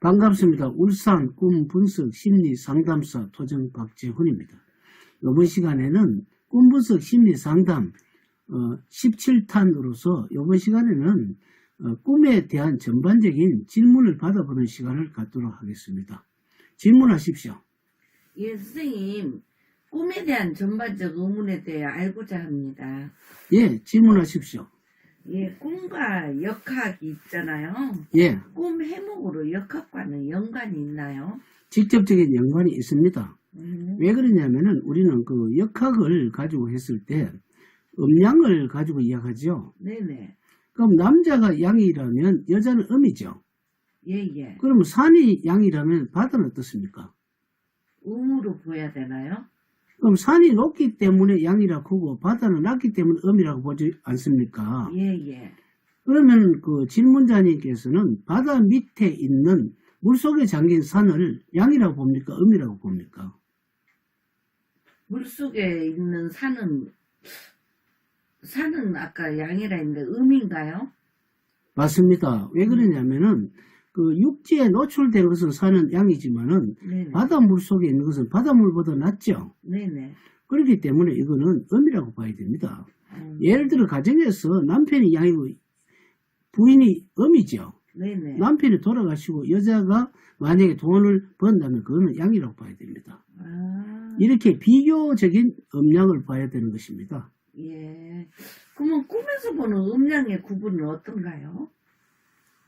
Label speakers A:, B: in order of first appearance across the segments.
A: 반갑습니다. 울산 꿈 분석 심리 상담사 토정 박재훈입니다. 이번 시간에는 꿈 분석 심리 상담 17탄으로서 이번 시간에는 어, 꿈에 대한 전반적인 질문을 받아보는 시간을 갖도록 하겠습니다. 질문하십시오.
B: 예, 선생님. 꿈에 대한 전반적 의문에 대해 알고자 합니다.
A: 예, 질문하십시오.
B: 예, 꿈과 역학이 있잖아요.
A: 예,
B: 꿈 해목으로 역학과는 연관이 있나요?
A: 직접적인 연관이 있습니다.
B: 음,
A: 왜 그러냐면은 우리는 그 역학을 가지고 했을 때 음양을 가지고 이야기하죠.
B: 네네.
A: 그럼 남자가 양이라면 여자는 음이죠.
B: 예, 예.
A: 그럼 산이 양이라면 바다는 어떻습니까?
B: 음으로 보야 되나요?
A: 그럼 산이 높기 때문에 양이라고 하고 바다는 낮기 때문에 음이라고 보지 않습니까?
B: 예, 예.
A: 그러면 그 질문자님께서는 바다 밑에 있는 물속에 잠긴 산을 양이라고 봅니까? 음이라고 봅니까?
B: 물속에 있는 산은, 산은 아까 양이라 했는데 음인가요?
A: 맞습니다. 왜 그러냐면은 그 육지에 노출된 것은 산은 양이지만은
B: 네네.
A: 바닷물 속에 있는 것은 바닷물보다 낮죠.
B: 네네.
A: 그렇기 때문에 이거는 음이라고 봐야 됩니다.
B: 음,
A: 예를 들어 가정에서 남편이 양이고 부인이 음이죠.
B: 네네.
A: 남편이 돌아가시고 여자가 만약에 돈을 번다면 그거는 양이라고 봐야 됩니다.
B: 아,
A: 이렇게 비교적인 음량을 봐야 되는 것입니다.
B: 예. 그러면 꿈에서 보는 음양의 구분은 어떤가요?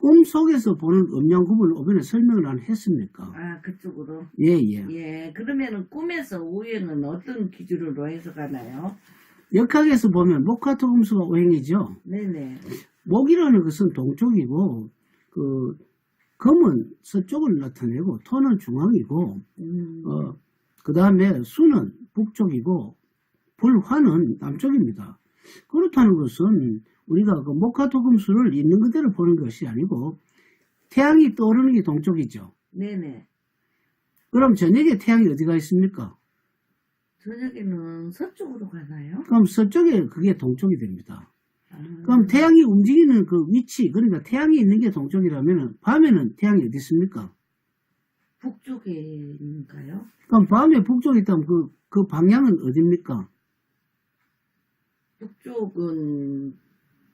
A: 꿈 속에서 보는 음량 구분을 오전에 설명을 안 했습니까?
B: 아, 그쪽으로.
A: 예, 예.
B: 예, 그러면은 꿈에서 오행은 어떤 기준으로 해석하나요?
A: 역학에서 보면 목화토금수가 오행이죠.
B: 네네.
A: 목이라는 것은 동쪽이고 그 금은 서쪽을 나타내고 토는 중앙이고
B: 음,
A: 어, 그 다음에 수는 북쪽이고 불화는 남쪽입니다. 그렇다는 것은 우리가 그 목화토금수를 있는 그대로 보는 것이 아니고 태양이 떠오르는 게 동쪽이죠.
B: 네네.
A: 그럼 저녁에 태양이 어디가 있습니까?
B: 저녁에는 서쪽으로 가나요?
A: 그럼 서쪽에 그게 동쪽이 됩니다.
B: 아,
A: 그럼 태양이 움직이는 그 위치, 그러니까 태양이 있는 게 동쪽이라면 밤에는 태양이 어디 있습니까?
B: 북쪽에인가요?
A: 그럼 밤에 북쪽에 있다면 그, 그 방향은 어딥니까?
B: 북쪽은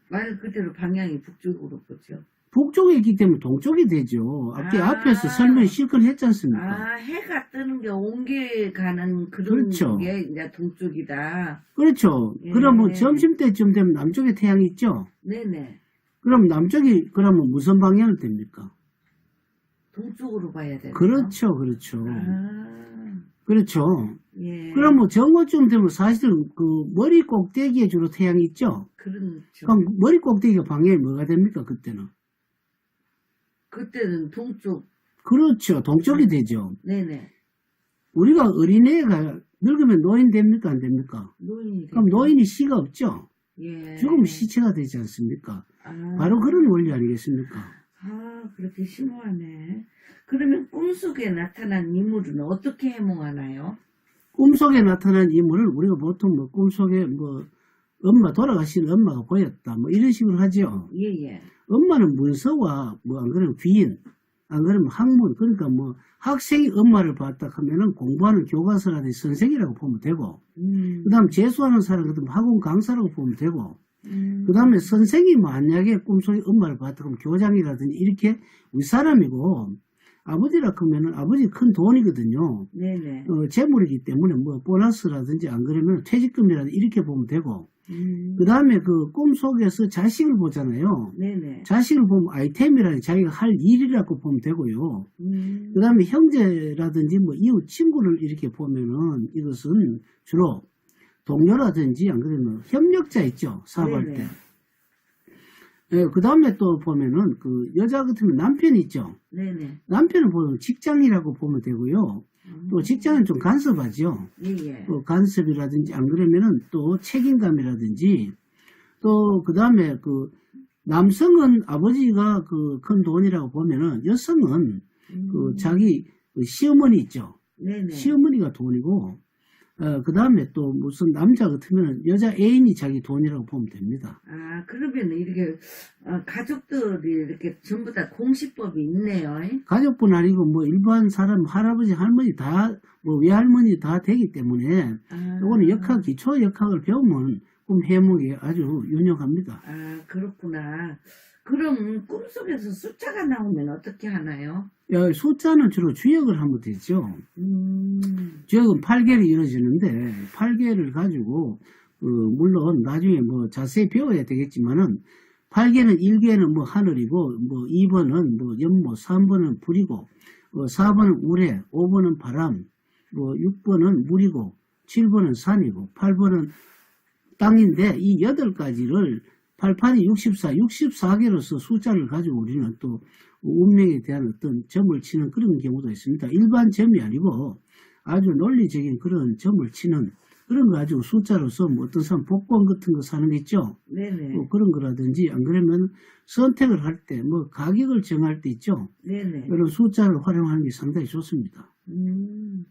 B: 말 그대로 방향이 북쪽으로 보죠.
A: 북쪽에 있기 때문에 동쪽이 되죠. 앞에
B: 아.
A: 앞에서 설명 실컷 했지 않습니까?
B: 아, 해가 뜨는 게 옮겨 가는 그런
A: 그렇죠.
B: 게 이제 동쪽이다.
A: 그렇죠.
B: 예.
A: 그러면 점심 때쯤 되면 남쪽에 태양이 있죠?
B: 네네.
A: 그럼 남쪽이, 그러면 무슨 방향을 됩니까?
B: 동쪽으로 봐야 되나요?
A: 그렇죠, 그렇죠.
B: 아,
A: 그렇죠.
B: 예.
A: 그럼 뭐 정오쯤 되면 사실은 그 머리 꼭대기에 주로 태양이 있죠?
B: 그렇죠.
A: 그럼 머리 꼭대기가 방향이 뭐가 됩니까, 그때는?
B: 그때는 동쪽.
A: 그렇죠. 동쪽이 되죠.
B: 네네.
A: 우리가 어린애가 늙으면 노인 됩니까? 안 됩니까?
B: 노인이.
A: 그럼
B: 되죠.
A: 노인이 시가 없죠?
B: 예.
A: 죽으면 시체가 되지 않습니까?
B: 아,
A: 바로 그런 원리 아니겠습니까?
B: 아, 그렇게 심오하네. 그러면 꿈속에 나타난 인물은 어떻게 해몽하나요?
A: 꿈속에 나타난 인물을 우리가 보통 뭐 꿈속에 뭐 엄마 돌아가신 엄마가 보였다 뭐 이런 식으로 하죠.
B: 예, 예.
A: 엄마는 문서와 뭐 안 그러면 귀인 안 그러면 학문 그러니까 뭐 학생이 엄마를 봤다 하면은 공부하는 교과서라든지 선생이라고 보면 되고
B: 음,
A: 그 다음 재수하는 사람 같으면 학원 강사라고 보면 되고
B: 음,
A: 그 다음에 선생이 만약에 꿈속에 엄마를 봤다 그러면 교장이라든지 이렇게 윗사람이고 아버지라 하면은 아버지 큰 돈이거든요.
B: 네네.
A: 어, 재물이기 때문에 뭐 보너스라든지 안 그러면 퇴직금이라든지 이렇게 보면 되고
B: 음,
A: 그 다음에 그 꿈속에서 자식을 보잖아요.
B: 네네.
A: 자식을 보면 아이템이라든지 자기가 할 일이라고 보면 되고요.
B: 음,
A: 그 다음에 형제라든지 뭐 이웃 친구를 이렇게 보면은 이것은 주로 동료라든지 안 그러면 협력자 있죠. 사업할
B: 네네.
A: 때. 그 다음에 또 보면은 그 여자 같으면 남편 있죠.
B: 네네.
A: 남편을 보면 직장이라고 보면 되고요. 또 직장은 좀 간섭하죠.
B: 예, 예.
A: 또 간섭이라든지 안 그러면은 또 책임감이라든지 또 그 다음에 그 남성은 아버지가 그 큰 돈이라고 보면은 여성은 그
B: 음,
A: 자기 그 시어머니 있죠.
B: 네네.
A: 시어머니가 돈이고 어, 그 다음에 또 무슨 남자 같으면 여자 애인이 자기 돈이라고 보면 됩니다.
B: 아, 그러면 이렇게, 어, 가족들이 이렇게 전부 다 공시법이 있네요. 잉?
A: 가족뿐 아니고 뭐 일반 사람 할아버지 할머니 다 뭐 외할머니 다 되기 때문에
B: 아,
A: 요거는 역학 기초 역학을 배우면 꿈 해몽이 아주 유용합니다.
B: 아, 그렇구나. 그럼 꿈속에서 숫자가 나오면 어떻게 하나요?
A: 야, 숫자는 주로 주역을 하면 되죠.
B: 음,
A: 주역은 8개로 이루어지는데 8개를 가지고 어, 물론 나중에 뭐 자세히 배워야 되겠지만은 8개는 1개는 뭐 하늘이고 뭐 2번은 뭐 연못, 3번은 불이고 어, 4번은 우레, 5번은 바람, 뭐 6번은 물이고 7번은 산이고 8번은 땅인데 이 8가지를 88이 64, 64개로서 숫자를 가지고 우리는 또 운명에 대한 어떤 점을 치는 그런 경우도 있습니다. 일반 점이 아니고 아주 논리적인 그런 점을 치는 그런 거 가지고 숫자로서 뭐 어떤 사람 복권 같은 거 사는 거 있죠.
B: 네네.
A: 뭐 그런 거라든지 안 그러면 선택을 할 때 뭐 가격을 정할 때 있죠.
B: 네네.
A: 이런 숫자를 활용하는 게 상당히 좋습니다.
B: 음,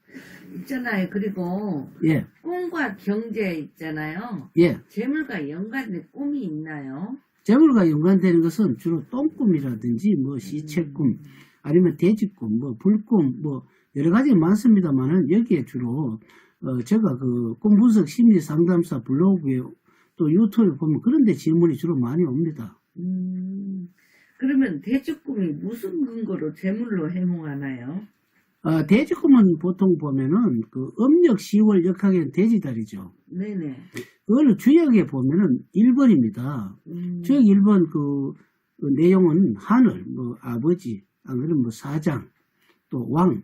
B: 있잖아요. 그리고
A: 예,
B: 꿈과 경제 있잖아요.
A: 예.
B: 재물과 연관된 꿈이 있나요?
A: 재물과 연관되는 것은 주로 똥꿈이라든지 뭐 시체꿈 아니면 돼지꿈, 뭐 불꿈, 뭐 여러 가지 많습니다만은 여기에 주로 어 제가 그 꿈분석 심리 상담사 블로그에 또 유튜브에 보면 그런 데 질문이 주로 많이 옵니다.
B: 음, 그러면 대축꿈이 무슨 근거로 재물로 해몽하나요?
A: 아, 돼지꿈은 보통 보면은 그 음력 10월 역학에는 돼지달이죠.
B: 네네.
A: 그걸 주역에 보면은 1번입니다.
B: 음,
A: 주역 1번 그, 그 내용은 하늘, 뭐 아버지, 안 그러면 뭐 사장, 또 왕,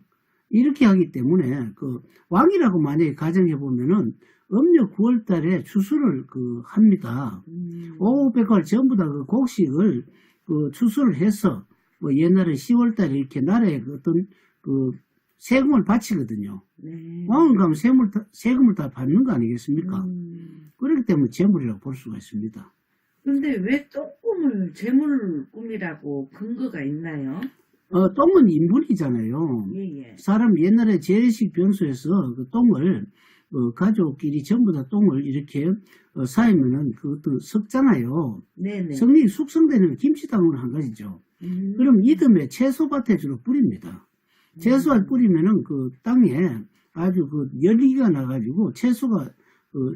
A: 이렇게 하기 때문에 그 왕이라고 만약에 가정해 보면은 음력 9월 달에 추수를 그 합니다.
B: 음,
A: 오백월 전부 다 그 곡식을 그 추수를 해서 뭐 옛날에 10월 달에 이렇게 나라에 그 어떤 그 세금을 바치거든요.
B: 네.
A: 왕은 가면 세금을 다, 세금을 다 받는 거 아니겠습니까?
B: 음,
A: 그렇기 때문에 재물이라고 볼 수가 있습니다.
B: 근데 왜 똥꿈을 재물 꿈이라고 근거가 있나요?
A: 어, 똥은 인분이잖아요.
B: 예 예.
A: 사람 옛날에 재래식 변소에서 그 똥을 어, 가족끼리 전부 다 똥을 이렇게 어, 쌓이면은 그것도 썩잖아요.
B: 네네.
A: 성리 숙성되는 김치탕은 한 가지죠.
B: 음,
A: 그럼 이듬해 채소밭에 주로 뿌립니다. 채소를 뿌리면은 그 땅에 아주 그 열기가 나가지고 채소가 그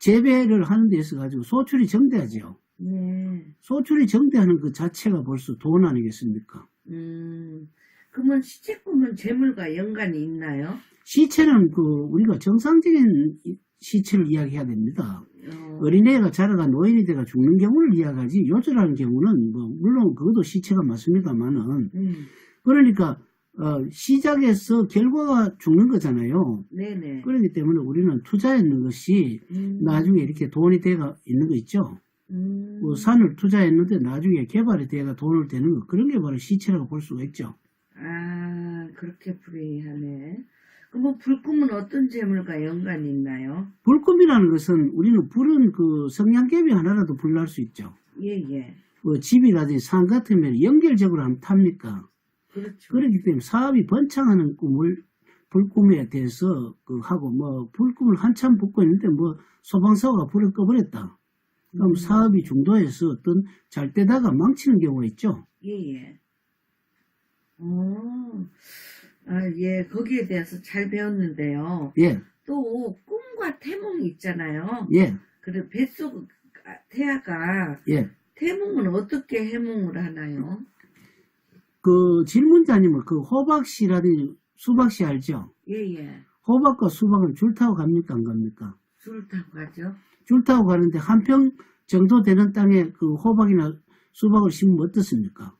A: 재배를 하는 데 있어 가지고 소출이 정대하죠.
B: 네.
A: 소출이 정대하는 그 자체가 벌써 돈 아니겠습니까?
B: 음, 그러면 시체 꿈은 재물과 연관이 있나요?
A: 시체는 그 우리가 정상적인 이- 시체를 이야기해야 됩니다.
B: 어,
A: 어린애가 자라가 노인이 돼가 죽는 경우를 이야기하지 요절하는 경우는 뭐 물론 그것도 시체가 맞습니다만은
B: 음,
A: 그러니까 어, 시작에서 결과가 죽는 거잖아요.
B: 네네.
A: 그렇기 때문에 우리는 투자했는 것이
B: 음,
A: 나중에 이렇게 돈이 돼가 있는 거 있죠.
B: 음,
A: 뭐 산을 투자했는데 나중에 개발이 돼가 돈을 되는 거 그런 게 바로 시체라고 볼 수가 있죠.
B: 아, 그렇게 풀이하네. 그럼 불꿈은 어떤 재물과 연관이 있나요?
A: 불금이라는 것은 우리는 불은 그 성냥개비 하나라도 불날 수 있죠.
B: 예예.
A: 뭐 집이라든지 산 같으면 연결적으로 하면 탑니까?
B: 그렇죠.
A: 그렇기 때문에 사업이 번창하는 꿈을 불꿈에 대해서 그 하고 뭐 불꿈을 한참 붓고 있는데 뭐 소방사고가 불을 꺼버렸다. 그럼
B: 음.
A: 사업이 중도에서 어떤 잘 되다가 망치는 경우가 있죠.
B: 예예. 어, 아, 예, 거기에 대해서 잘 배웠는데요.
A: 예,
B: 또 꿈과 태몽이 있잖아요.
A: 예,
B: 그래 뱃속 아, 태아가
A: 예.
B: 태몽은 어떻게 해몽을 하나요?
A: 그 질문자님은 그 호박씨라든지 수박씨 알죠?
B: 예 예.
A: 호박과 수박은 줄 타고 갑니까 안 갑니까?
B: 줄 타고 가죠.
A: 줄 타고 가는데 한 평 정도 되는 땅에 그 호박이나 수박을 심으면 어떻습니까?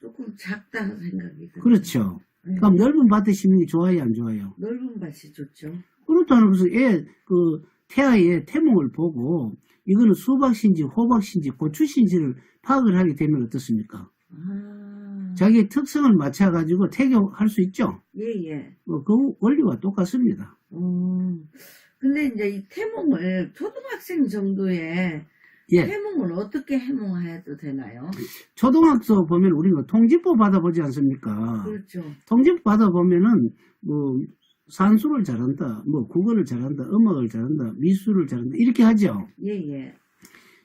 B: 조금 작다 생각이 듭니다.
A: 그렇죠.
B: 네.
A: 그럼 넓은 밭에 심는 게 좋아요, 안 좋아요?
B: 넓은 밭이 좋죠.
A: 그렇다는 것은 애, 그, 태아의 태몽을 보고 이거는 수박신지 호박신지 고추신지를 파악을 하게 되면 어떻습니까?
B: 아,
A: 자기의 특성을 맞춰가지고 태교할 수 있죠?
B: 예 예.
A: 뭐, 그 원리와 똑같습니다.
B: 어, 근데 이제 이 태몽을 초등학생 정도의
A: 예.
B: 태몽을 어떻게 해몽해도 되나요?
A: 초등학교 보면 우리가 통지법 받아보지 않습니까?
B: 그렇죠.
A: 통지법 받아보면은, 뭐, 산수를 잘한다, 뭐 국어를 잘한다, 음악을 잘한다, 미술을 잘한다 이렇게 하죠.
B: 예, 예.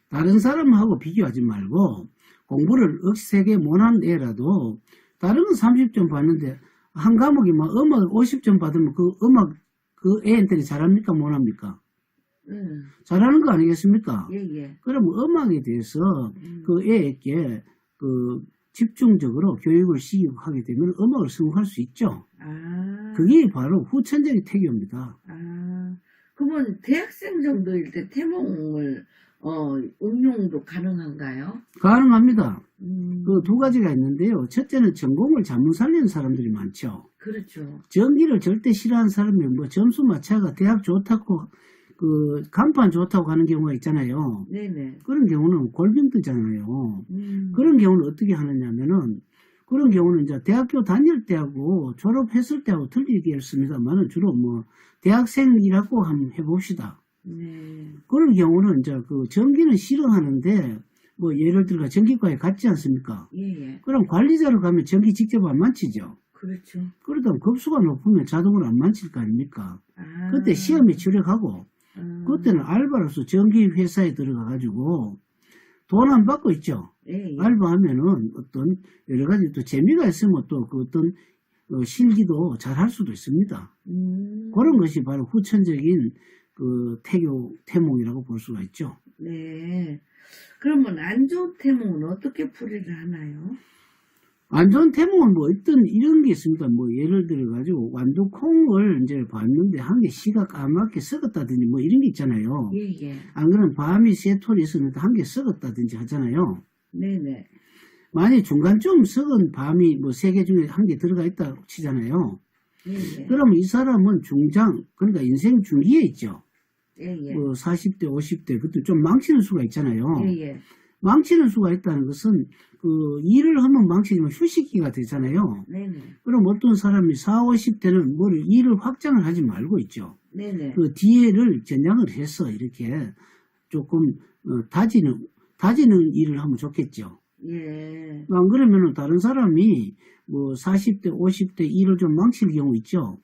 A: 다른 사람하고 비교하지 말고 공부를 억세게 못한 애라도 다른 건 30점 받는데 한 과목이 막 음악 50점 받으면 그 음악 그 애한테는 잘합니까 못합니까?
B: 음,
A: 잘하는 거 아니겠습니까?
B: 예, 예.
A: 그러면 음악에 대해서
B: 음,
A: 그 애에게 그 집중적으로 교육을 시키고 하게 되면 음악을 성공할 수 있죠.
B: 아,
A: 그게 바로 후천적인 태교입니다.
B: 아, 그러면 대학생 정도일 때 태몽을 어, 응용도 가능한가요?
A: 가능합니다.
B: 음,
A: 그두 가지가 있는데요. 첫째는 전공을 잘못 살리는 사람들이 많죠.
B: 그렇죠.
A: 전기를 절대 싫어하는 사람이 뭐 점수 마차가 대학 좋다고 그 간판 좋다고 가는 경우가 있잖아요.
B: 네네.
A: 그런 경우는 골병 뜨잖아요.
B: 음,
A: 그런 경우는 어떻게 하느냐면은 그런 경우는 이제 대학교 다닐 때하고 졸업했을 때하고 틀리겠습니다만은 주로 뭐 대학생이라고 한번 해봅시다.
B: 네.
A: 그런 경우는 이제 그 전기는 싫어하는데 뭐 예를 들어 전기과에 갔지 않습니까?
B: 예, 예.
A: 그럼 관리자로 가면 전기 직접 안 만지죠.
B: 그렇죠.
A: 그러다 급수가 높으면 자동으로 안 만질 거 아닙니까?
B: 아,
A: 그때 시험에 출력하고
B: 아,
A: 그때는 알바로서 전기 회사에 들어가 가지고 돈 안 받고 있죠.
B: 예, 예.
A: 알바하면은 어떤 여러 가지 또 재미가 있으면 또 그 어떤 어, 실기도 잘 할 수도 있습니다.
B: 음,
A: 그런 것이 바로 후천적인 그 태교 태몽이라고 볼 수가 있죠.
B: 네. 그러면 안 좋은 태몽은 어떻게 풀이를 하나요?
A: 안 좋은 태몽은 뭐 어떤 이런 게 있습니다. 뭐 예를 들어 가지고 완두콩을 이제 봤는데 한 개 씨가 까맣게 썩었다든지 뭐 이런 게 있잖아요.
B: 예, 예.
A: 안 그러면 밤이 세 톨이 있었는데 한 개 썩었다든지 하잖아요.
B: 네네.
A: 만약 중간쯤 썩은 밤이 뭐 세 개 중에 한 개 들어가 있다고 치잖아요.
B: 예, 예.
A: 그러면 이 사람은 중장, 그러니까 인생 중기에 있죠.
B: 예, 예.
A: 뭐 40대, 50대, 그때 좀 망치는 수가 있잖아요.
B: 예, 예.
A: 망치는 수가 있다는 것은 그 일을 하면 망치지만 휴식기가 되잖아요.
B: 네네.
A: 그럼 어떤 사람이 4, 50대는 뭘 일을 확장을 하지 말고 있죠.
B: 네네.
A: 그 뒤에를 전향을 해서 이렇게 조금 어, 다지는, 다지는 일을 하면 좋겠죠.
B: 예.
A: 안 그러면은 다른 사람이 뭐 40대, 50대 일을 좀 망칠 경우 있죠.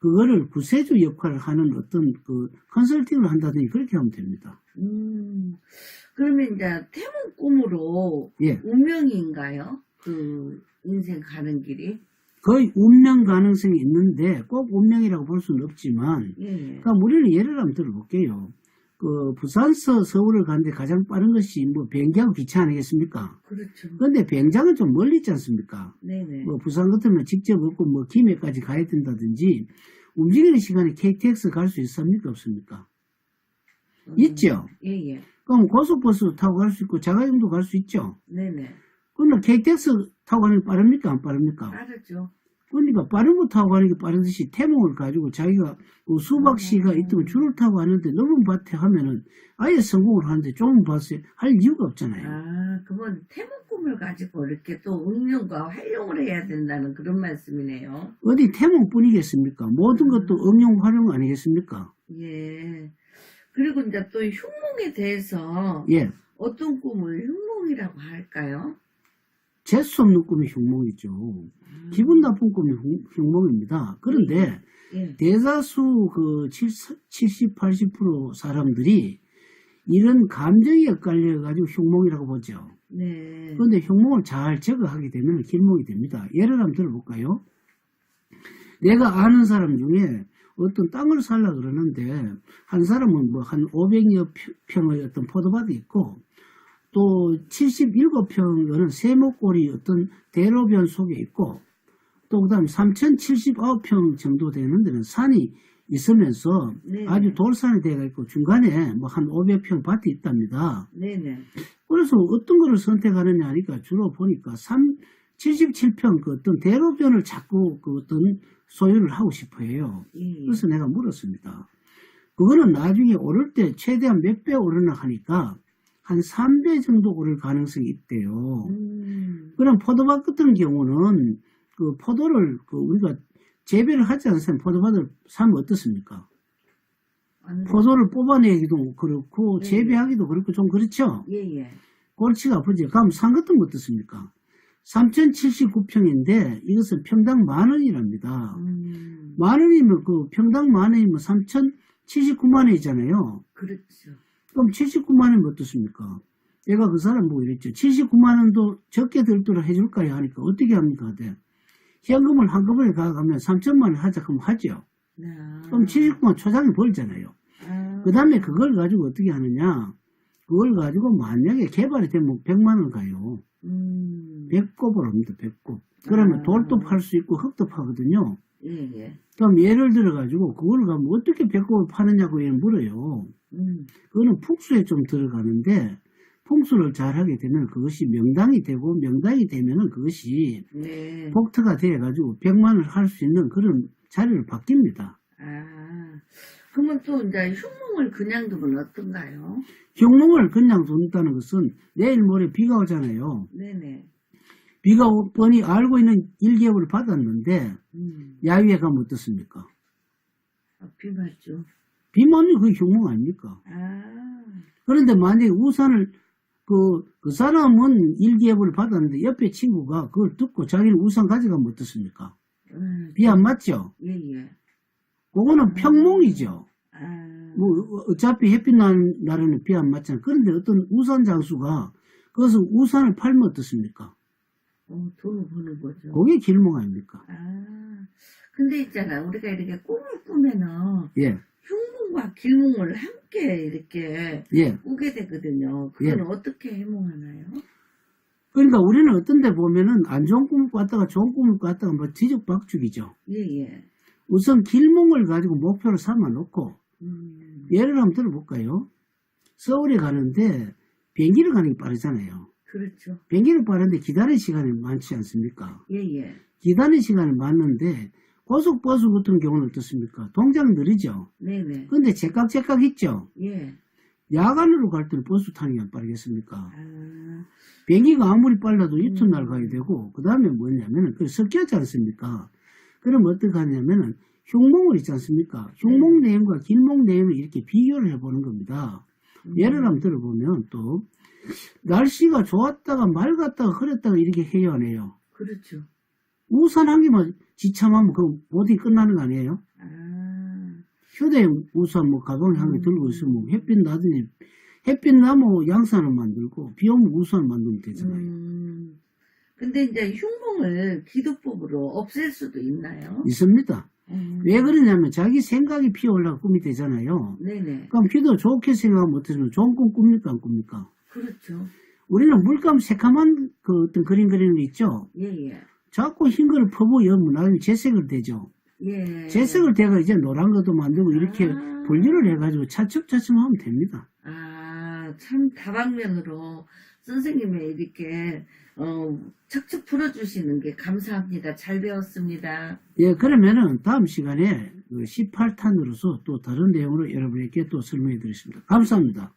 A: 그거를 구세주 역할을 하는 어떤 그 컨설팅을 한다든지 그렇게 하면 됩니다.
B: 음. 그러면 이제 태몽 꿈으로
A: 예.
B: 운명인가요? 그 인생 가는 길이?
A: 거의 운명 가능성이 있는데 꼭 운명이라고 볼 수는 없지만
B: 예, 예.
A: 그러니까 우리는 예를 한번 들어볼게요. 그 부산서 서울을 가는데 가장 빠른 것이 뭐 비행기하고 기차 아니겠습니까?
B: 그렇죠.
A: 그런데 비행장은 좀 멀리 있지 않습니까?
B: 네네.
A: 뭐 부산 같으면 직접 없고 뭐 김해까지 가야 된다든지 움직이는 시간에 KTX 갈 수 있습니까 없습니까?
B: 음.
A: 있죠.
B: 예, 예.
A: 그럼 고속버스 타고 갈 수 있고 자가용도 갈 수 있죠.
B: 네네.
A: 그러면 KTX 타고 가는 게 빠릅니까 안 빠릅니까?
B: 빠르죠.
A: 그러니까 빠른 거 타고 가는 게 빠르듯이 태몽을 가지고 자기가 그 수박 씨가 있던 줄을 타고 가는데 넓은 밭에 하면은 아예 성공을 하는데 좁은 밭에 할 이유가 없잖아요.
B: 아, 그건 태몽 꿈을 가지고 이렇게 또 응용과 활용을 해야 된다는 그런 말씀이네요.
A: 어디 태몽뿐이겠습니까? 모든 것도 응용 활용 아니겠습니까?
B: 예. 그리고 이제 또 흉몽에 대해서
A: 예.
B: 어떤 꿈을 흉몽이라고 할까요?
A: 재수 없는 꿈이 흉몽이죠.
B: 음.
A: 기분 나쁜 꿈이 흉- 흉몽입니다. 그런데
B: 예.
A: 대다수 그 70, 80% 사람들이 이런 감정이 엇갈려 가지고 흉몽이라고 보죠.
B: 네.
A: 그런데 흉몽을 잘 제거하게 되면 길몽이 됩니다. 예를 한번 들어볼까요? 내가 아는 사람 중에 어떤 땅을 살라 그러는데 한 사람은 뭐 한 500여 평의 어떤 포도밭이 있고 또 77평은 세목골이 어떤 대로변 속에 있고 또 그다음 3079평 정도 되는 데는 산이 있으면서
B: 네.
A: 아주 돌산이 되어 있고 중간에 뭐 한 500평 밭이 있답니다.
B: 네네.
A: 그래서 어떤 거를 선택하느냐 하니까 주로 보니까 3, 77평 그 어떤 대로변을 자꾸 그 어떤 소유를 하고 싶어 해요.
B: 예.
A: 그래서 내가 물었습니다. 그거는 나중에 오를 때 최대한 몇 배 오르나 하니까 한 3배 정도 오를 가능성이 있대요.
B: 음.
A: 그럼 포도밭 같은 경우는 그 포도를 그 우리가 재배를 하지 않으면 포도밭을 사면 어떻습니까? 포도를 뽑아내기도 그렇고
B: 네.
A: 재배하기도 그렇고 좀 그렇죠?
B: 예, 예.
A: 골치가 아프지. 그럼 산 같은 거 어떻습니까? 3,079평인데 이것은 평당 만 원이랍니다.
B: 음.
A: 만 원이면 그 평당 만 원이면 3,079만 원이잖아요.
B: 그렇죠.
A: 그럼 79만 원이면 어떻습니까? 내가 그 사람 보고 이랬죠. 79만 원도 적게 들도록 해줄까요? 하니까 어떻게 합니까? 네. 현금을 한꺼번에 가가면 3천만 원 하자 그러면 하죠.
B: 아.
A: 그럼 79만 초장이 벌잖아요.
B: 아.
A: 그 다음에 그걸 가지고 어떻게 하느냐. 그걸 가지고 만약에 개발이 되면 100만 원 가요.
B: 음.
A: 배꼽을 합니다. 배꼽. 그러면
B: 아.
A: 돌도 팔 수 있고 흙도 파거든요.
B: 예, 예.
A: 그럼 예를 들어 가지고 그걸 가면 어떻게 배꼽을 파느냐고 얘는 물어요.
B: 음.
A: 그거는 풍수에 좀 들어가는데 풍수를 잘 하게 되면 그것이 명당이 되고 명당이 되면은 그것이
B: 네.
A: 복터가 돼 가지고 100만 원을 할 수 있는 그런 자리를 바뀝니다.
B: 아. 그러면 또 이제 흉몽을 그냥 두면 어떤가요?
A: 흉몽을 그냥 둔다는 것은 내일 모레 비가 오잖아요.
B: 네네.
A: 비가 오- 뻔히 알고 있는 일개월을 받았는데
B: 음.
A: 야유에 가면 어떻습니까?
B: 아, 비 맞죠.
A: 비만 오면 그게 흉몽 아닙니까?
B: 아.
A: 그런데 만약에 우산을 그, 그 사람은 일기예보를 받았는데 옆에 친구가 그걸 듣고 자기는 우산 가져가면 어떻습니까?
B: 음.
A: 비안 맞죠?
B: 예, 예.
A: 그거는 평몽이죠.
B: 아.
A: 뭐 어차피 햇빛 나는 날에는 비 안 맞잖아요. 그런데 어떤 우산 장수가 거기서 우산을 팔면 어떻습니까?
B: 어, 돈을 버는 거죠.
A: 그게 길몽 아닙니까?
B: 아. 근데 있잖아. 우리가 이렇게 꿈을 꾸면은
A: 예,
B: 흉몽과 길몽을 함께 이렇게
A: 예.
B: 꾸게 되거든요. 그건 어떻게 해몽하나요?
A: 그러니까 우리는 어떤 데 보면은 안 좋은 꿈을 꿨다가 좋은 꿈을 꿨다가 뭐 뒤죽박죽이죠.
B: 예, 예.
A: 우선 길몽을 가지고 목표를 삼아 놓고
B: 음.
A: 예를 한번 들어볼까요? 서울에 가는데 비행기를 가는 게 빠르잖아요.
B: 그렇죠.
A: 비행기를 빠른데 기다리는 시간이 많지 않습니까?
B: 예, 예.
A: 기다리는 시간이 많은데 고속버스 같은 경우는 어떻습니까? 동작 느리죠.
B: 네네.
A: 근데 제깍 제깍 있죠.
B: 예.
A: 야간으로 갈 때는 버스 타는 게 안 빠르겠습니까?
B: 아.
A: 비행기가 아무리 빨라도 이튿날
B: 음.
A: 가야 되고 그 다음에 뭐냐면은 그 섞였지 않습니까? 그럼 어떻게 하냐면은 흉몽을 있지 않습니까? 흉몽 내용과 길몽 내용을 이렇게 비교를 해보는 겁니다.
B: 음.
A: 예를 한번 들어보면 또 날씨가 좋았다가 맑았다가 흐렸다가 이렇게 해야 하네요.
B: 그렇죠.
A: 우산 한 개만 지참하면 그 모든 게 끝나는 거 아니에요?
B: 아.
A: 휴대 우산 뭐 가방에 한개
B: 음.
A: 들고 있으면 햇빛 나더니 햇빛 나면 양산을 만들고 비 오면 우산을 만들면 되잖아요.
B: 음. 근데 이제 흉몽을 기도법으로 없앨 수도 있나요?
A: 있습니다.
B: 음.
A: 왜 그러냐면 자기 생각이 피어올라 꿈이 되잖아요.
B: 네네.
A: 그럼 기도 좋게 생각하면 어떻습니까? 좋은 꿈 꿉니까? 안 꿉니까?
B: 그렇죠.
A: 우리는 물감 새카만 그 어떤 그림 그리는 거 있죠?
B: 예, 예.
A: 자꾸 흰 거를 퍼부으면 나중에 재색을 대죠.
B: 예.
A: 재색을 대가 이제 노란 것도 만들고 이렇게
B: 아.
A: 분류를 해가지고 차츰차츰 하면 됩니다.
B: 아, 참 다방면으로 선생님의 이렇게 어, 척척 풀어주시는 게 감사합니다. 잘 배웠습니다.
A: 예, 그러면은 다음 시간에 그 18탄으로서 또 다른 내용으로 여러분에게 또 설명해 드리겠습니다. 감사합니다.